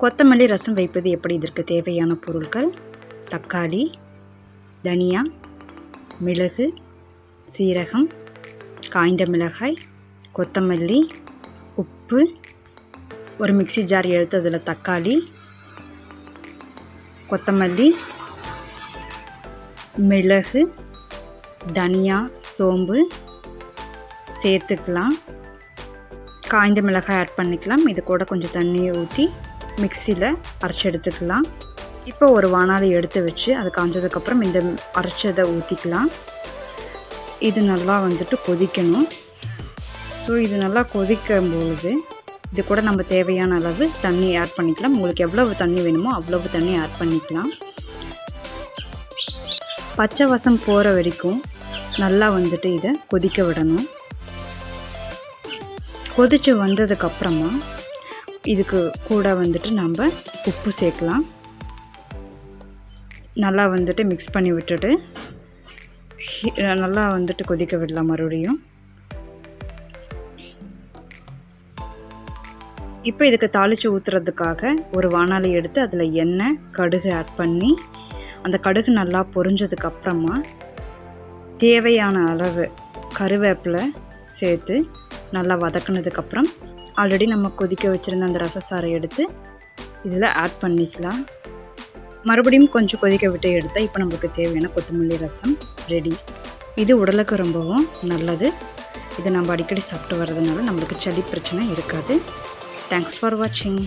கொத்தமல்லி ரசம் வைப்பது எப்படி இதற்கு தேவையான பொருட்கள் தக்காளி தனியா மிளகு சீரகம் காய்ந்த மிளகாய் கொத்தமல்லி உப்பு. ஒரு மிக்ஸி ஜார் எடுத்து அதில் தக்காளி கொத்தமல்லி மிளகு தனியா சோம்பு சேர்த்துக்கலாம். காய்ந்த மிளகாய் ஆட் பண்ணிக்கலாம். இது கூட கொஞ்சம் தண்ணியை ஊற்றி மிக்சியில் அரைச்சி எடுத்துக்கலாம் இப்போ ஒரு வானாலி எடுத்து வச்சு அது காஞ்சதுக்கப்புறம் இந்த அரைச்சதை ஊற்றிக்கலாம் இது நல்லா வந்துட்டு கொதிக்கணும். ஸோ இது நல்லா கொதிக்கும் பொழுது இது கூட நம்ம தேவையான அளவு தண்ணி ஆட் பண்ணிக்கலாம். உங்களுக்கு எவ்வளவு தண்ணி வேணுமோ அவ்வளவு தண்ணி ஆட் பண்ணிக்கலாம். பச்சை வசம் போகிற வரைக்கும் நல்லா வந்துட்டு இதை கொதிக்க விடணும். கொதித்து வந்ததுக்கப்புறமா இதுக்கு கூட வந்துட்டு நம்ம உப்பு சேர்க்கலாம். நல்லா வந்துட்டு மிக்ஸ் பண்ணி விட்டுட்டு நல்லா வந்துட்டு கொதிக்க விடலாம் மறுபடியும். இப்போ இதுக்கு தாளித்து ஊற்றுறதுக்காக ஒரு வானாலி எடுத்து அதில் எண்ணெய் கடுகு ஆட் பண்ணி அந்த கடுகு நல்லா பொரிஞ்சதுக்கப்புறமா தேவையான அளவு கருவேப்பிலை சேர்த்து நல்லா வதக்குனதுக்கப்புறம் ஆல்ரெடி நம்ம கொதிக்க வச்சுருந்த அந்த ரசசாரை எடுத்து இதில் ஆட் பண்ணிக்கலாம். மறுபடியும் கொஞ்சம் கொதிக்க விட்டு எடுத்தால் இப்போ நம்மளுக்கு தேவையான கொத்தமல்லி ரசம் ரெடி இது உடலுக்கு ரொம்பவும் நல்லது. இதை நம்ம அடிக்கடி சாப்பிட்டு வர்றதுனால நம்மளுக்கு சளி பிரச்சனை இருக்காது. தேங்க்ஸ் ஃபார் வாட்சிங்